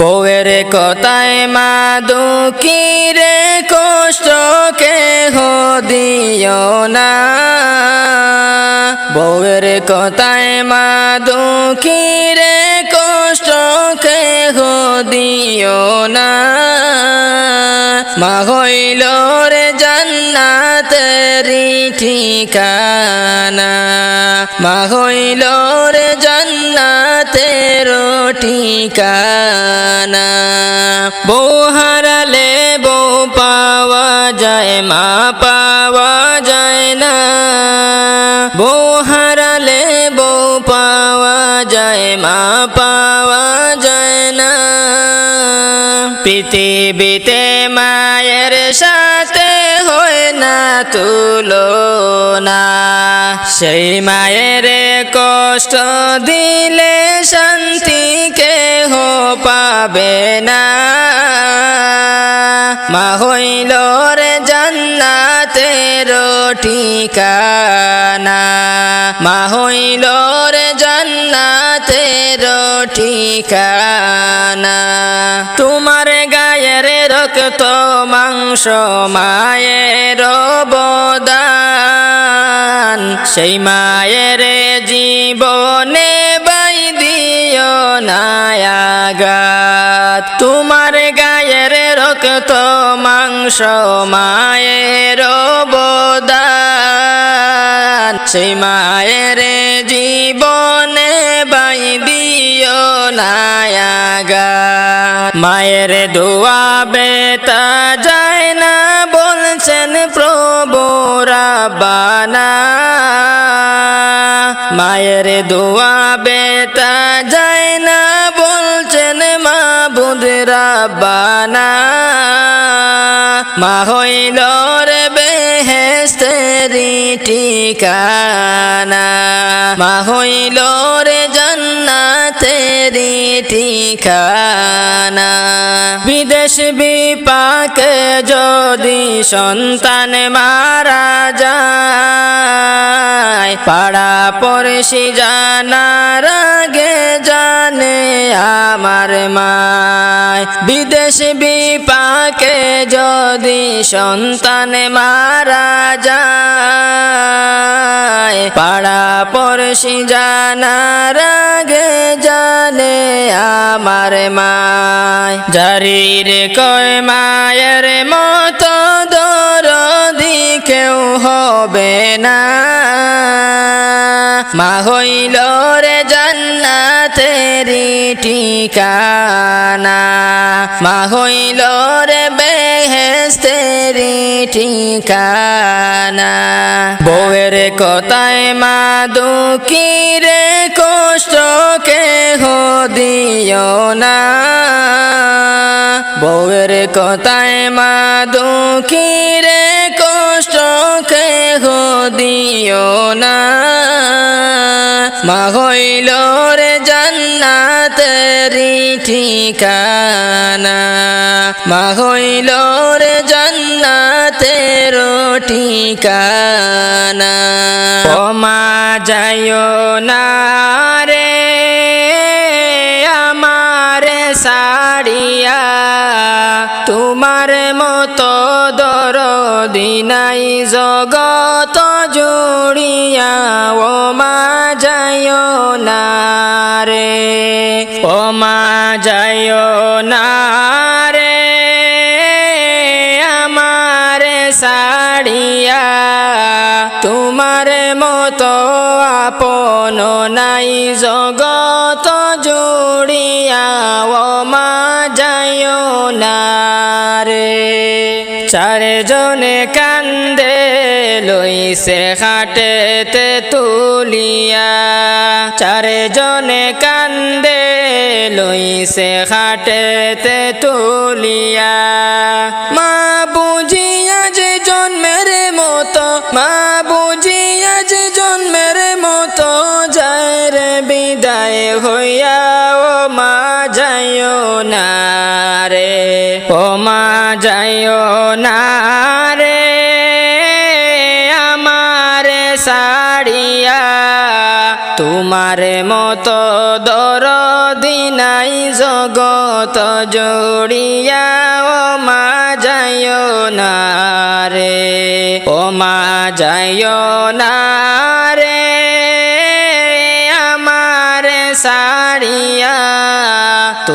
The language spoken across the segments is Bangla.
বউয়ের কথায় মা দুঃখী রে কষ্ট কেহ দিও না। বউয়ের কথায় মা দুঃখী রে কষ্ট কেহ দিও না। মা হইল রে ঠিকানা। মা হইল রে জান্নাতের ঠিকানা। বউ হারালে বউ পাওয়া যায়, মা পাওয়া যায় না। বউ হারালে পাওয়া যায়, মা পৃথিবীতে মায়ের সাথে হয় না তুলনা। সেই মায়ের কষ্ট দিলে শান্তি কেহ পাবে না। মা হইল রে জান্নাতের ঠিকানা। মা হইল রে জান্নাতের ঠিকানা তোমার গায়ের রক্ত মাংস মায়ের বদান সেই মায়ের জীবনে বাই দিও নায়াগাত। তোমার গায়ের রক্ত মাংস মায়ের বদান সেই মায়ের জীবনে বাই দিও নায়াগাত মায়ের দোয়া বেতা যায় না, বলছেন প্রভু রাব্বানা। মায়ের দোয়া বেতা যায় না, বলছেন মাবুদ রাব্বানা। মা হইল রে বেহেস্তেরি ঠিকানা। মা হইল রে জান্নাতেরি ঠিকানা। বিদেশ বিপাকে যদি সন্তান মারা যায় পাড়া পড়শি জানার আগে জানে আমার মায়। বিদেশ বিপাকে যদি সন্তান মারা যায়। পাড়া পড়শি জানার আগে জানে আমার মায়। জারির কয় মায়ের মতো দরদি কেউ হবে না, মা হইল রে জান্নাতেরি ঠিকানা। মা হইল রে বেহেস্তেরি ঠিকানা। বউয়ের কথায় মা দুঃখী রে কষ্ট কেহ দিও না। বউয়ের কথায় মা দুঃখী রে কষ্ট কেহ দিও না। মা হইল রে জান্নাতেরি ঠিকানা। মা হইল রে জান্নাতের ঠিকানা। ও মা যাইও না দিনাই জগত জুড়িয়া, ও মা যাইও না রে। ও মা যাইও না রে, আমার সাড়িয়া তোমার মতো আপন নাই জগত চারজনে কান্দে লইছে হাটেতে তুলিয়া। চারজনে কান্দে লইছে হাটেতে তুলিয়া। ও মা, যাইও না রে, আমার সাড়িয়া তোমার মতো দর দিনাই জগত জুড়িয়া। ও মা, যাইও না রে, ও মা, যাইও না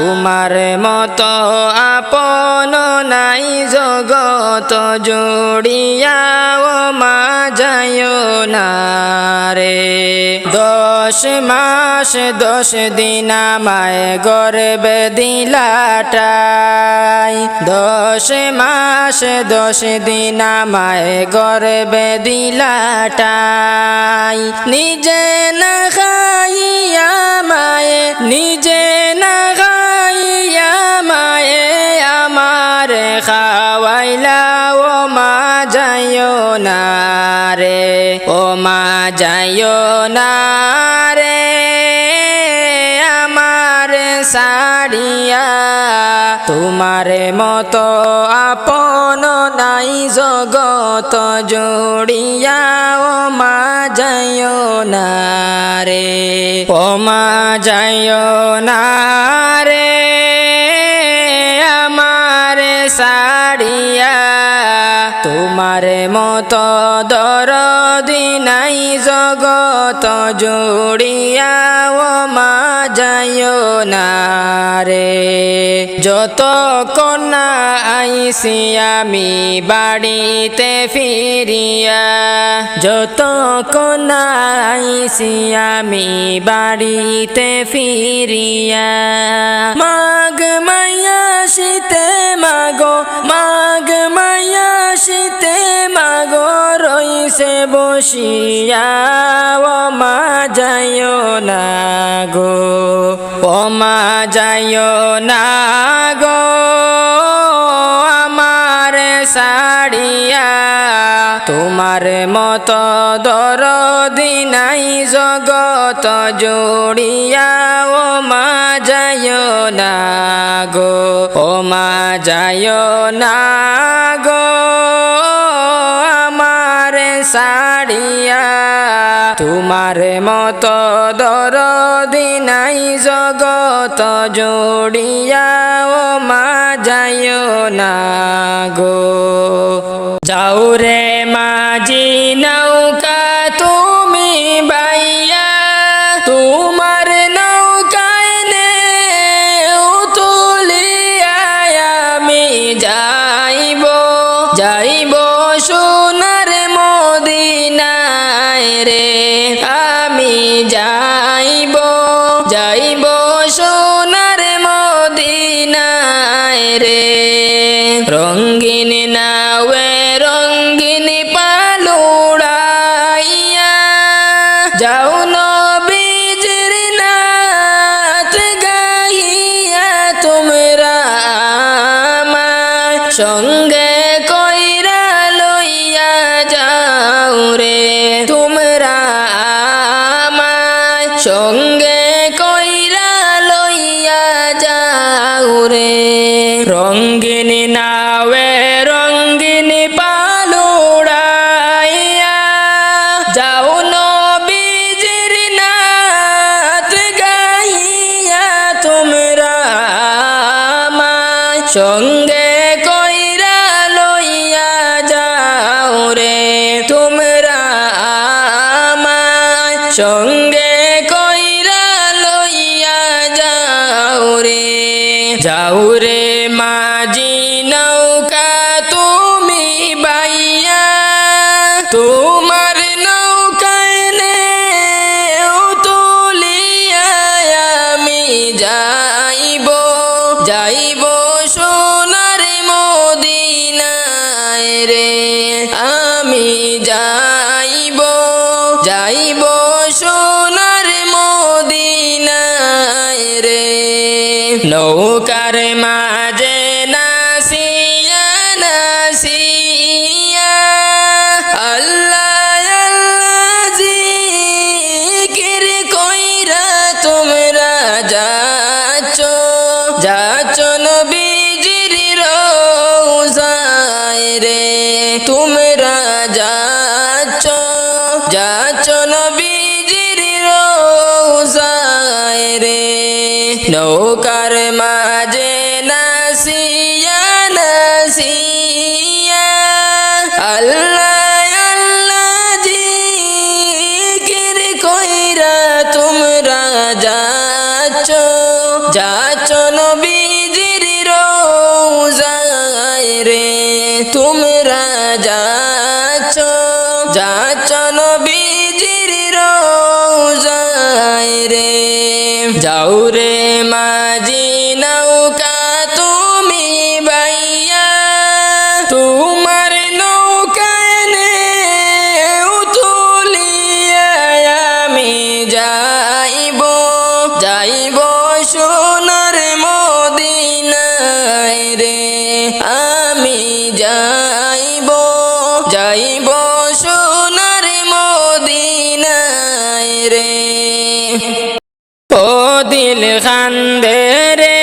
তোমার মত আপন নাই জগত জুড়িয়া মা যাইও না রে। দশ মাস, দশ দিন আমায় গর্বে দিলাটাই। দশ মাস, দশ দিন আমায় গর্বে দিলাটাই। নিজে না খাইয়া মায়ে, নিজে না মায়ে আমার খাওয়াইলা, ও মা যাইও না রে, ও মা যাইও না রে। আমার সাড়িয়া তোমার মতো আপন নাই, জগত জুড়িয়া, ও মা যাইও না রে, ও মা যাইও না তোমার মতো দরদি নাই জগত জুড়িয়া ও মা যাইও না রে। যত কন্যা আইসি আমি বাড়িতে ফিরিয়া, যত কন্যা আইসি আমি বাড়িতে ফিরিয়া। মাগ মাইয়া শীতে মাগো মাইয়া শীতে মাগো, রইছে বসিয়া, ও মা যাইও না গো, ও মা যাইও না গো, আমার সাড়িয়া তোমার মতো দরদি নাই জগত জুড়িয়া, ও মা যাইও না গো, ও মা যাইও না সাড়িয়া তোমার মতো দরদি দিনাই জগত জোড়িয়া, ও মা যাইও না গো। যাও রে মাঝি নৌকার মাঝে নাসিয়া নাসিয়া। আল্লাহ আল্লাহ জিকির কইরা তোমরা যাচ্ছ। যাচ্ছ নবীজির রোজায় রে, তোমরা যাচ্ছ। যাচ্ছ নবীজির রোজায় রে। যাও রে মা খান রে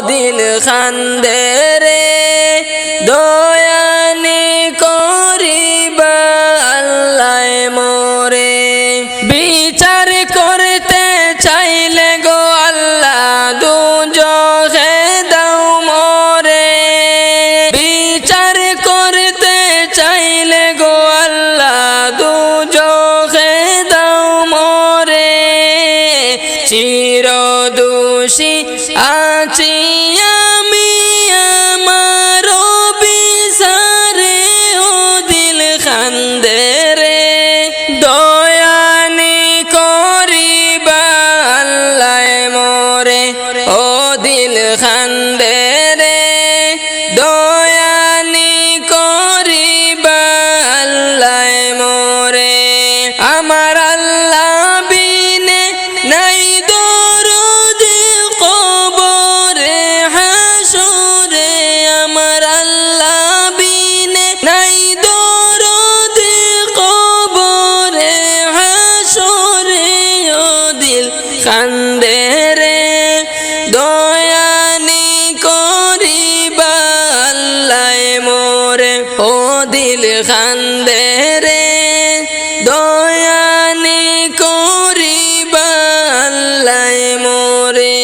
দিল খান্দে sim. কান্দে দয়ানি দয়ানি করিবাল্লাই মোরে। ও দিল খান্দেরে দয়ানি দয়ানি করিবাল্লাই মোরে।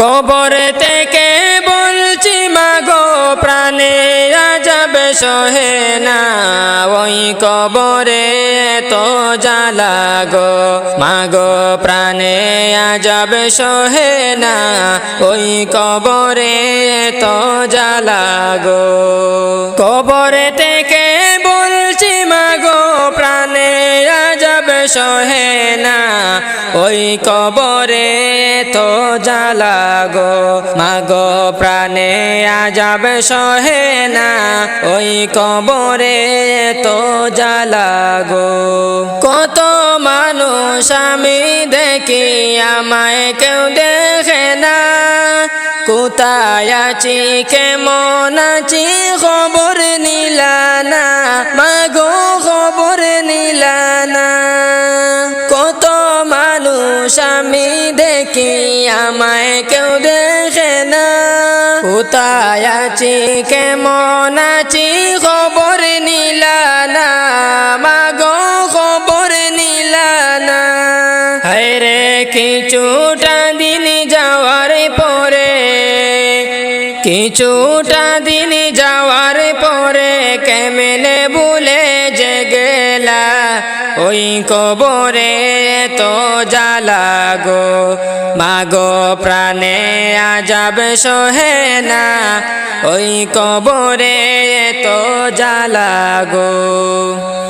কবর থেকে বলছি, মাগো প্রাণে আজাবে সহে না। ওই কবরে তো জ্বালা গো। মাগো প্রাণে আজব সহে না, ওই কবরে তো জ্বালা গো। কবরে থেকে বলছি মাগো প্রাণে আজব সহে না, ওই কবরে তো জ্বালা গো মাগো প্রাণে আজব সহে না, ওই কবরে তো জ্বালা গো। কত মানুষ আমি দেখি, আমায় কেউ দেখে না। কোথায় আছি, কেমন আছি, খবর নিলানা মাগো খবর নিলানা কত মানুষ আমি দেখি আমায় কেউ দেখে না। কোথায় আছি, কেমন আছি, খবর নিলানা মাগো, খবর নিলানা হায়রে কিছুটা দিন যাওয়ার পরে, কিছুটা দিন যাওয়ার পরে কেমনে গেলা ওই কবরে তো জ্বালা গো। মাগো প্রাণে আজাব সহে না। ওই কবরে তো জ্বালা গো।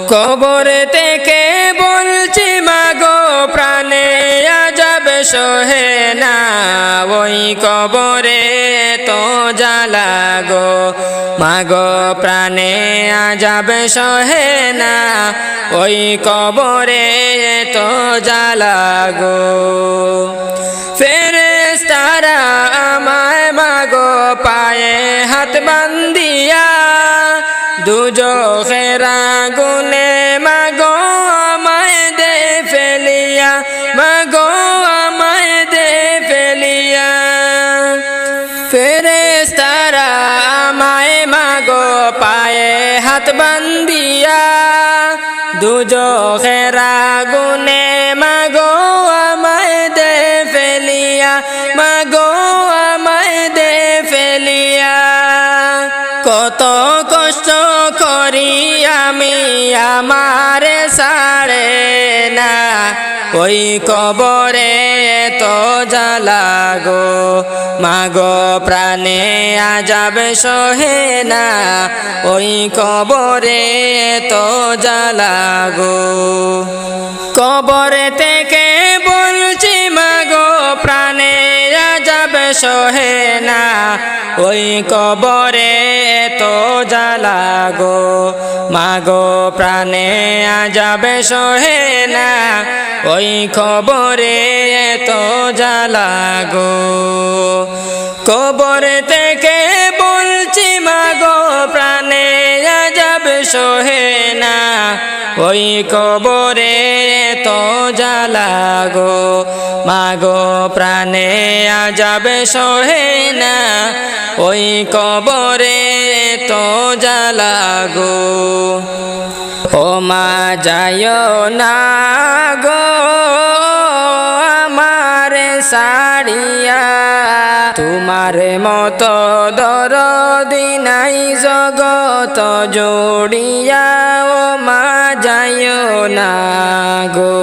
কবর থেকে সহে না, ওই কবরে তো জ্বালা গো। মাগো প্রাণে আজাব সহে না, ওই কবরে তো জ্বালা গো। ফেরেস্তারা আমায় মাগো পায়ে হাত বান্দিয়া দুজো খেরা গুনে আমার সারে না। ওই কবরে তো জালাগো মাগো প্রাণে আজাব সহে না। ওই কবরে তো জালাগো কবরে থেকে সহে না, ওই কবরে তো জ্বালা গো। মাগো প্রাণে আজাব সহে না, ওই খবরে তো জ্বালা গো। কবর থেকে বলছি, মাগো প্রাণে আজাব সহে না, ওই কবরে তো জ্বালা গো। মাগো প্রাণে আজাব সহে না ওই কবরে তো জ্বালা গো। ও মা যায় না গো, আমার সাড়িয়া তোমার মতো দরদি নাই জগত জোড়িয়া, ও মা যায় না গো।